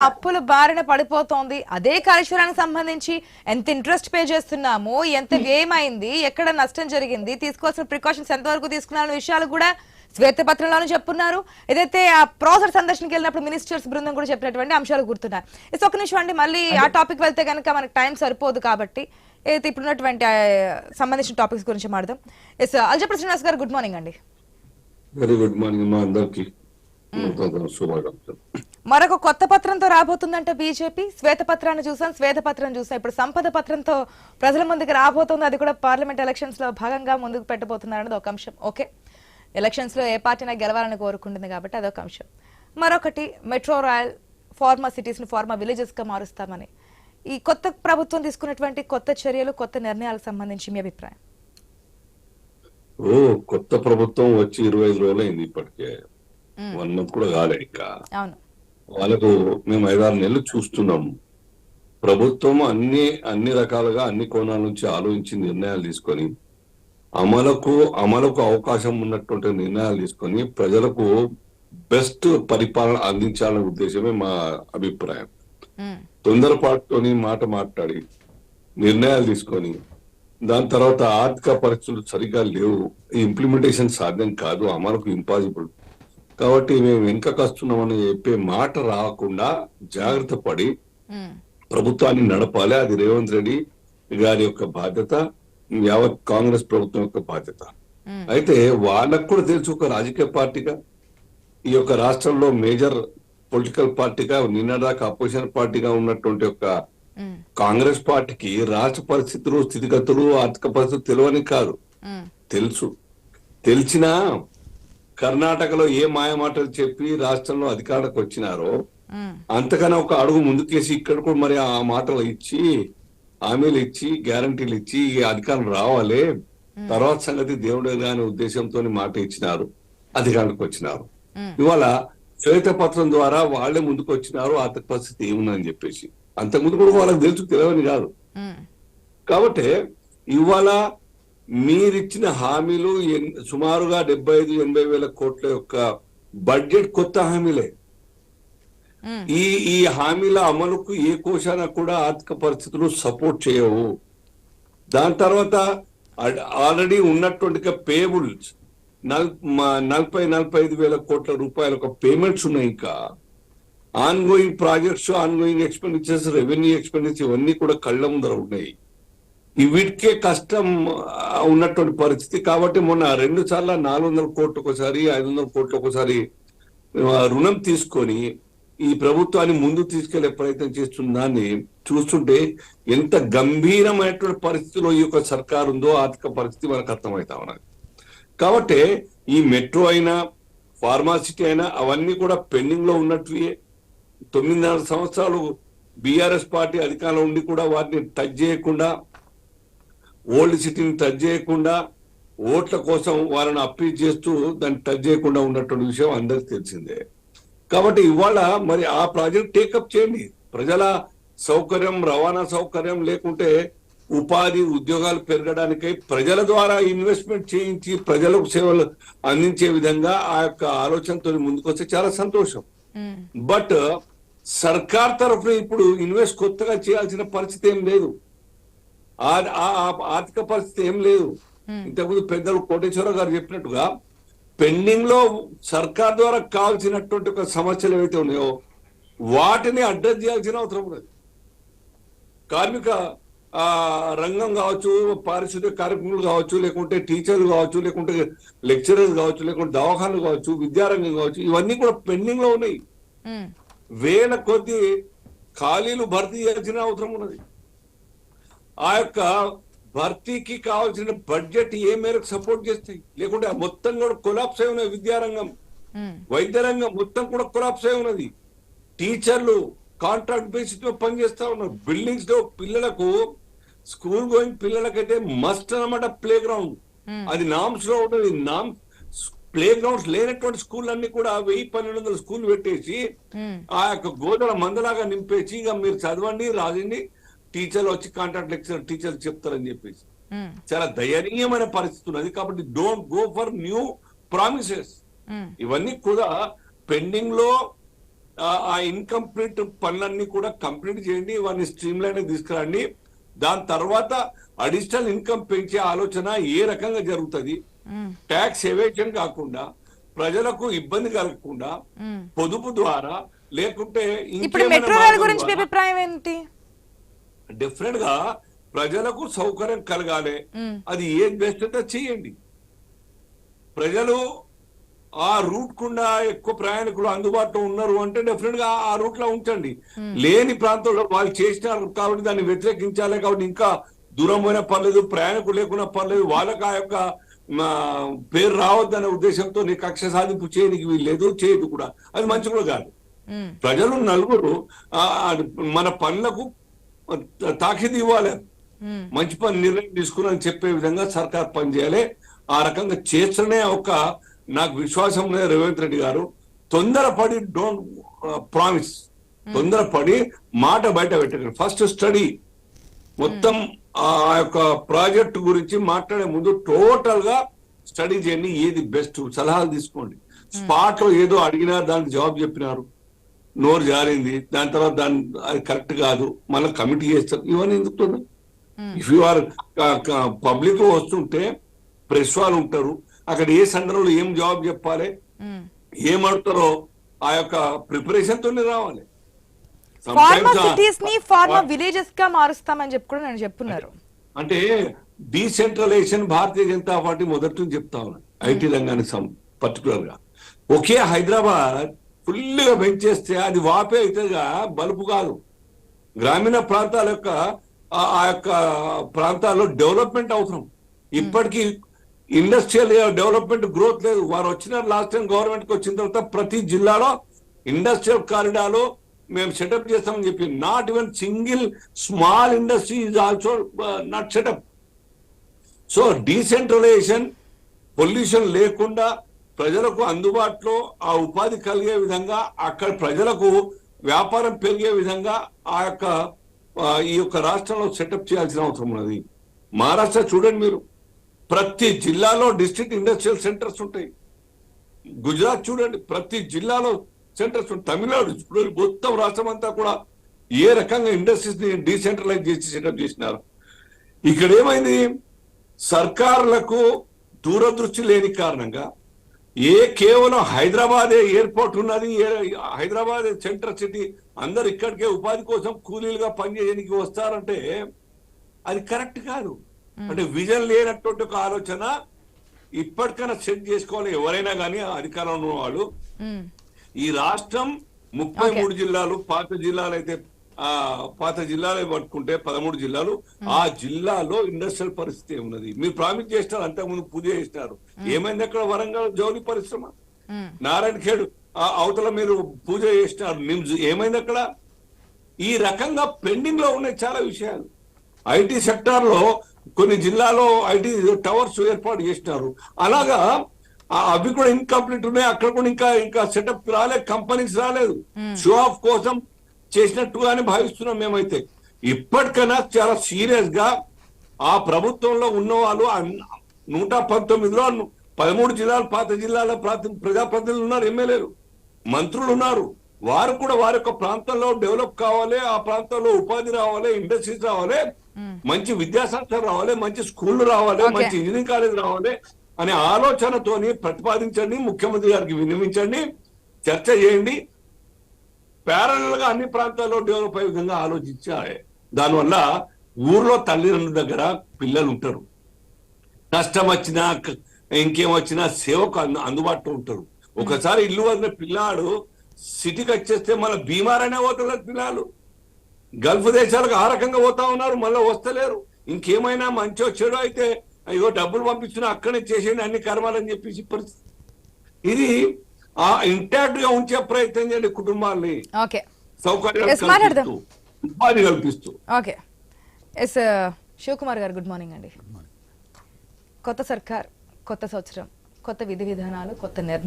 అప్పుల బారిన పడిపోతోంది. అదే కాళేశ్వరానికి సంబంధించి ఎంత ఇంట్రెస్ట్ పే చేస్తున్నాము ఎంత వ్యయం అయింది ఎక్కడ నష్టం జరిగింది తీసుకోవాల్సిన ప్రికాషన్స్ ఎంతవరకు తీసుకున్నారన్న విషయాలు కూడా శ్వేతపత్రంలోనూ చెప్పున్నారు. ఏదైతే ఆ ప్రాసెస్ సందర్శనకి వెళ్ళినప్పుడు మినిస్టర్స్ బృందం కూడా చెప్పినటువంటి అంశాలు గుర్తున్నాయి. ఇట్స్ ఒక నిమిషం అండి. మళ్ళీ ఆ టాపిక్ వెళ్తే కనుక మనకు టైం సరిపోదు కాబట్టి ఏదైతే ఇప్పుడున్నటువంటి ఆ, సంబంధించిన టాపిక్స్ గురించి మాడదాం ఎస్ అల్జపర్ శ్రీనివాస్ గారు గుడ్ మార్నింగ్ అండి. వెరీ గుడ్ మార్నింగ్ మా అందరికి. మరొక కొత్త పత్రంతో రాబోతుందంటే బీజేపీ. శ్వేతపత్రాన్ని చూసాం. శ్వేతపత్రం చూసాం. ఇప్పుడు సంపద పత్రంతో ప్రజల ముందుకు రాబోతుంది. అది కూడా పార్లమెంట్ ఎలక్షన్స్లో భాగంగా ముందుకు పెట్టబోతున్నారు అనేది ఒక అంశం. ఓకే. ఎలక్షన్స్లో ఏ పార్టీనా గెలవాలని కోరుకుంటుంది కాబట్టి అదొక అంశం. మరొకటి మెట్రో రాయల్ ఫార్మా సిటీస్ని ఫార్మా విలేజెస్గా మారుస్తామని. ఈ కొత్త ప్రభుత్వం తీసుకున్నటువంటి కొత్త చర్యలు కొత్త నిర్ణయాలకు సంబంధించి మీ అభిప్రాయం? ఓ కొత్త ప్రభుత్వం వచ్చి ఇరవై ఐదు రోజులు అయింది ఇప్పటికే. కూడా కాలే ఇంకా. వాళ్ళకు మేము ఐదారు నెలలు చూస్తున్నాం. ప్రభుత్వం అన్ని అన్ని రకాలుగా అన్ని కోణాల నుంచి ఆలోచించి నిర్ణయాలు తీసుకొని అమలుకు అమలుకు అవకాశం ఉన్నటువంటి నిర్ణయాలు తీసుకొని ప్రజలకు బెస్ట్ పరిపాలన అందించాలనే ఉద్దేశమే మా అభిప్రాయం. తొందరపాటుతోని మాట మాట్లాడి నిర్ణయాలు తీసుకొని దాని తర్వాత ఆర్థిక పరిస్థితులు సరిగా లేవు. ఈ ఇంప్లిమెంటేషన్ సాధ్యం కాదు అమలుకు ఇంపాసిబుల్ కాబట్టి మేము వెనుకకు వస్తున్నామని చెప్పే మాట రాకుండా జాగ్రత్త పడి ప్రభుత్వాన్ని నడపాలి. అది రేవంత్ రెడ్డి గారి యొక్క బాధ్యత యావత్ కాంగ్రెస్ ప్రభుత్వం యొక్క బాధ్యత. అయితే వాళ్ళకు కూడా తెలుసు ఒక రాజకీయ పార్టీగా. ఈ యొక్క రాష్ట్రంలో మేజర్ పొలిటికల్ పార్టీగా నిన్నదాకా అపోజిషన్ పార్టీగా ఉన్నటువంటి ఒక కాంగ్రెస్ పార్టీకి రాష్ట్ర పరిస్థితులు స్థితిగతులు ఆర్థిక పరిస్థితులు తెలియని కాదు. తెలుసు. తెలిసినా కర్ణాటకలో ఏ మాయమాటలు చెప్పి రాష్ట్రంలో అధికారులకు వచ్చినారో అంతకన్నా ఒక అడుగు ముందుకేసి ఇక్కడ కూడా మరి ఆ మాటలు ఇచ్చి హామీలు ఇచ్చి గ్యారంటీలు ఇచ్చి ఈ అధికారం రావాలి. తర్వాత సంగతి దేవుడు అనే ఉద్దేశంతో మాట ఇచ్చినారు. అధికారానికి వచ్చినారు. ఇవాళ శ్వేతపత్రం ద్వారా వాళ్ళే ముందుకు వచ్చినారు. ఆర్థిక పరిస్థితి ఏముందని చెప్పేసి. అంతకుముందు కూడా వాళ్ళకి తెలుసు తెలియని కాదు. కాబట్టి ఇవాళ మీరిచ్చిన హామీలు సుమారుగా డెబ్బై ఐదు ఎనభై వేల కోట్ల యొక్క బడ్జెట్ కొత్త హామీలే. ఈ ఈ హామీల అమలుకు ఏ కోశాన కూడా ఆర్థిక పరిస్థితులు సపోర్ట్ చేయవు. దాని తర్వాత ఆల్రెడీ ఉన్నటువంటి పేబుల్స్ నల్ నలభై నలభై ఐదు వేల కోట్ల రూపాయల ఒక పేమెంట్స్ ఉన్నాయి ఇంకా. Ongoing projects ongoing expenditures revenue expenditure ఇవన్నీ కూడా కళ్ళ ముందర ఉన్నాయి. వీటికే కష్టం ఉన్నటువంటి పరిస్థితి. కాబట్టి మొన్న రెండు సార్లు నాలుగు వందల కోట్లు ఒకసారి ఐదు వందల కోట్లు ఒకసారి రుణం తీసుకొని ఈ ప్రభుత్వాన్ని ముందు తీసుకెళ్ళే ప్రయత్నం చేస్తుందాన్ని చూస్తుంటే ఎంత గంభీరమైనటువంటి పరిస్థితిలో ఈ యొక్క సర్కారు ఉందో ఆర్థిక పరిస్థితి మనకు అర్థమవుతా ఉన్నది. కాబట్టి ఈ మెట్రో అయినా ఫార్మాసిటీ అయినా అవన్నీ కూడా పెండింగ్లో ఉన్నట్వే తొమ్మిదిన్నర సంవత్సరాలు బీఆర్ఎస్ పార్టీ అధికారంలో ఉండి కూడా వాటిని టచ్ చేయకుండా ఓల్డ్ సిటీని టచ్ చేయకుండా ఓట్ల కోసం వాళ్ళని అప్పీల్ చేస్తూ దాన్ని టచ్ చేయకుండా ఉన్నటువంటి విషయం అందరికి తెలిసిందే. కాబట్టి ఇవాళ మరి ఆ ప్రాజెక్ట్ టేకప్ చేయండి. ప్రజల సౌకర్యం రవాణా సౌకర్యం లేకుంటే ఉపాధి ఉద్యోగాలు పెరగడానికై ప్రజల ద్వారా ఇన్వెస్ట్మెంట్ చేయించి ప్రజలకు సేవలు అందించే విధంగా ఆ యొక్క ఆలోచనతో ముందుకొస్తే చాలా సంతోషం. బట్ సర్కార్ తరఫున ఇప్పుడు ఇన్వెస్ట్ కొత్తగా చేయాల్సిన పరిస్థితి ఏం లేదు. ఆర్థిక పరిస్థితి ఏం లేదు. ఇంతకుముందు పెద్దలు కోటేశ్వరరావు గారు చెప్పినట్టుగా పెండింగ్లో సర్కార్ ద్వారా కావాల్సినటువంటి ఒక సమస్యలు ఏవైతే ఉన్నాయో వాటిని అడ్రస్ చేయాల్సిన అవసరం ఉన్నది. కార్మిక రంగం కావచ్చు పారిశుద్ధ్య కార్మికులు కావచ్చు లేకుంటే టీచర్లు కావచ్చు లేకుంటే లెక్చరర్స్ కావచ్చు లేకుంటే దవాఖానలు కావచ్చు విద్యారంగం కావచ్చు ఇవన్నీ కూడా పెండింగ్లో ఉన్నాయి వేల కొద్ది ఖాళీలు భర్తీ చేయాల్సిన అవసరం ఉన్నది. ఆ యొక్క భర్తీకి కావాల్సిన బడ్జెట్ ఏ మేరకు సపోర్ట్ చేస్తాయి లేకుంటే ఆ మొత్తం కూడా కొలాప్స్ అయి ఉన్నది విద్యారంగం. వైద్య రంగం మొత్తం కూడా కొలాప్స్ అయి ఉన్నది. టీచర్లు కాంట్రాక్ట్ బేసిస్లో పనిచేస్తా ఉన్నారు. బిల్డింగ్స్లో పిల్లలకు స్కూల్ గోయింగ్ పిల్లలకైతే మస్ట్ అన్నమాట ప్లే గ్రౌండ్. అది నామ్స్లో ఉన్నది. నామ్ ప్లే గ్రౌండ్స్ లేనటువంటి స్కూల్ అన్ని కూడా వెయ్యి పన్నెండు వందల స్కూల్ పెట్టేసి ఆ యొక్క గోదల మందలాగా నింపేసి ఇక మీరు చదవండి రాజండి టీచర్లు వచ్చి కాంట్రాక్ట్ లెక్చర్ టీచర్లు చెప్తారని చెప్పేసి. చాలా దయనీయమైన పరిస్థితి ఉన్నది. కాబట్టి don't go for new promises ఇవన్నీ కూడా పెండింగ్లో ఆ- ఇన్కంప్లీట్ పనులన్నీ కూడా కంప్లీట్ చేయండి వాటిని స్ట్రీమ్ లైన్ తీసుకురండి. దాని తర్వాత అడిషనల్ ఇన్కమ్ పెంచే ఆలోచన ఏ రకంగా జరుగుతుంది. ట్యాక్స్ ఎవేషన్ కాకుండా ప్రజలకు ఇబ్బంది కలగకుండా. పొదుపు ద్వారా లేకుంటే ఇప్పుడు మెట్రో గురించి అభిప్రాయం ఏంటి? డెఫినెట్గా ప్రజలకు సౌకర్యం కలగాలి. అది ఏది బెస్ట్ అయితే చేయండి. ప్రజలు ఆ రూట్ కుండా ఎక్కువ ప్రయాణికులు అందుబాటులో ఉన్నారు అంటే డెఫినెట్గా ఆ రూట్లో ఉంచండి లేని ప్రాంతంలో వాళ్ళు చేసినారు కాబట్టి దాన్ని వ్యతిరేకించాలి కాబట్టి ఇంకా దూరం పోయిన పర్లేదు ప్రయాణికులు లేకున్నా పర్లేదు వాళ్ళకి ఆ యొక్క పేరు రావద్దనే ఉద్దేశంతో నీ కక్ష సాధింపు చేయనికి వీల్లేదు చేయదు కూడా. అది మంచి కూడా కాదు. ప్రజలు నలుగురు మన పనులకు తాకిది ఇవ్వాలి. మంచి పని నిర్ణయం తీసుకుని చెప్పే విధంగా సర్కార్ పనిచేయాలి ఆ రకంగా చేస్తేనే ఒక నాకు విశ్వాసం లేదు రేవంత్ రెడ్డి గారు. తొందరపడి డోంట్ ప్రామిస్. తొందరపడి మాట బయట పెట్టకండి. First study. మొత్తం ఆ యొక్క ప్రాజెక్ట్ గురించి మాట్లాడే ముందు టోటల్గా స్టడీ చేయండి. ఏది బెస్ట్ సలహాలు తీసుకోండి. స్పాట్లో ఏదో అడిగినా దానికి జవాబు చెప్పినారు. నోరు జారింది దాని తర్వాత దాని అది కరెక్ట్ కాదు మళ్ళీ కమిటీ చేస్తారు. ఇవన్నీ ఎందుకు ఇఫ్ యు ఆర్ పబ్లిక్ వస్తుంటే ప్రెస్ వాళ్ళు ఉంటారు. అక్కడ ఏ సందర్భంలో ఏం జవాబు చెప్పాలి? మ్మ్. ఏం అడుగుతారో ఆ యొక్క ప్రిపరేషన్ తోనే రావాలి. ఫార్మా Sometimes, ఆ- సిటీస్ని ఫార్మా విలేజెస్గా మారుస్తామని చెప్పి కూడా నేను చెప్తున్నారు. అంటే డీసెంట్రలైజేషన్ భారతీయ జనతా పార్టీ మొదటి నుంచి చెప్తా ఉన్నాను ఐటీ రంగానికి సం పర్టికులర్గా. ఒకే హైదరాబాద్ ఫుల్గా పెంచేస్తే అది వాపే అవుతుందిగా బలుపు కాదు. గ్రామీణ ప్రాంతాల యొక్క ఆ- యొక్క ప్రాంతాల్లో డెవలప్మెంట్ అవసరం. ఇప్పటికీ ఇండస్ట్రియల్ డెవలప్మెంట్ గ్రోత్ లేదు. వారు వచ్చిన లాస్ట్ టైం గవర్నమెంట్కి వచ్చిన తర్వాత ప్రతి జిల్లాలో ఇండస్ట్రియల్ కారిడార్లో మేము సెటప్ చేస్తామని చెప్పి not even single small industry is also not set up. So decentralisation pollution లేకుండా ప్రజలకు అందుబాటులో ఆ ఉపాధి కలిగే విధంగా అక్కడ ప్రజలకు వ్యాపారం పెరిగే విధంగా ఆ యొక్క ఈ యొక్క రాష్ట్రంలో సెటప్ చేయాల్సిన అవసరం ఉన్నది. మహారాష్ట్ర చూడండి మీరు. ప్రతి జిల్లాలో డిస్ట్రిక్ట్ ఇండస్ట్రియల్ సెంటర్స్ ఉంటాయి. గుజరాత్ చూడండి. ప్రతి జిల్లాలో సెంటర్స్ ఉంటాయి. తమిళనాడు చూడండి. మొత్తం రాష్ట్రం అంతా కూడా ఏ రకంగా ఇండస్ట్రీస్ని డీసెంట్రలైజ్ చేసి సెటప్ చేసినారు. ఇక్కడ ఏమైంది? సర్కారులకు దూరదృష్టి లేని కారణంగా ఏ కేవలం హైదరాబాదే ఎయిర్పోర్ట్ ఉన్నది హైదరాబాద్ సెంటర్ సిటీ అందరు ఇక్కడికే ఉపాధి కోసం కూలీలుగా పనిచేయడానికి వస్తారంటే అది కరెక్ట్ కాదు. అంటే విజన్ లేనటువంటి ఒక ఆలోచన ఇప్పటికైనా సెట్ చేసుకోవాలి. ఎవరైనా కానీ అధికారంలో వాళ్ళు. ఈ రాష్ట్రం ముప్పై మూడు జిల్లాలు పాత జిల్లాలు అయితే ఆ పాత జిల్లాలు పట్టుకుంటే పదమూడు జిల్లాలు. ఆ జిల్లాలో ఇండస్ట్రియల్ పరిస్థితి ఉన్నది మీరు ప్రామిస్ చేసినారు అంతకుముందు పూజ చేసినారు. ఏమైంది అక్కడ వరంగల్ జౌలి పరిశ్రమ? మ్మ్. నారాయణ ఖేడ్ అవతల మీరు పూజ చేసినారు. నిమ్స్ ఏమైంది అక్కడ? ఈ రకంగా పెండింగ్లో ఉన్నాయి చాలా విషయాలు. ఐటీ సెక్టార్లో కొన్ని జిల్లాలో ఐటీ టవర్స్ ఏర్పాటు చేసినారు. అలాగా ఆ అవి కూడా ఇన్కంప్లీట్ ఉన్నాయి. అక్కడ కూడా ఇంకా ఇంకా సెటప్ రాలేదు కంపెనీస్ రాలేదు. షో ఆఫ్ కోసం చేసినట్టుగానే భావిస్తున్నాం మేమైతే. ఇప్పటికైనా చాలా సీరియస్గా ఆ ప్రభుత్వంలో ఉన్న వాళ్ళు నూట పంతొమ్మిదిలో పదమూడు జిల్లాలు పాత జిల్లాల ప్రాతి- ప్రజాప్రతినిధులు ఉన్నారు ఎమ్మెల్యేలు. మంత్రులు ఉన్నారు. వారు కూడా వారి యొక్క ప్రాంతంలో డెవలప్ కావాలి ఆ ప్రాంతంలో ఉపాధి రావాలి ఇండస్ట్రీస్ రావాలి మంచి విద్యా సంస్థలు రావాలి మంచి స్కూళ్ళు రావాలి. మంచి ఇంజనీరింగ్ కాలేజ్ రావాలి అనే ఆలోచనతోని ప్రతిపాదించండి ముఖ్యమంత్రి గారికి విన్నవించండి చర్చ చేయండి. ప్యారల్గా అన్ని ప్రాంతాల్లో డెవలప్ అయ్యే విధంగా ఆలోచించాలి దానివల్ల ఊర్లో తల్లిదండ్రుల దగ్గర పిల్లలు ఉంటారు. నష్టం వచ్చినా ఇంకేం వచ్చినా సేవకు అందు- అందుబాటులో ఉంటారు. ఒకసారి ఇల్లు వదిలిన పిల్లాడు సిటీకి వచ్చేస్తే మన బీమారైనా పోతున్నారు పిల్లలు గల్ఫ్ దేశాలకు ఆ రకంగా పోతా ఉన్నారు మళ్ళీ వస్తలేరు. ఇంకేమైనా మంచో చెడో అయితే అయ్యో డబ్బులు పంపించిన అక్కడే చేసేయండి అన్ని కర్మాలని చెప్పేసి పరిస్థితి. ఇది ఆ ఇంటాక్ట్గా ఉంచే ప్రయత్నం చేయండి కుటుంబాల్ని ఓకే. సౌకర్యాలు ఉపాధి కల్పిస్తూ. ఓకే. ఎస్ శివకుమార్ గారు గుడ్ మార్నింగ్ అండి. కొత్త సర్కార్ కొత్త సంవత్సరం కొత్త విధి విధానాలు కొత్త నిర్ణయం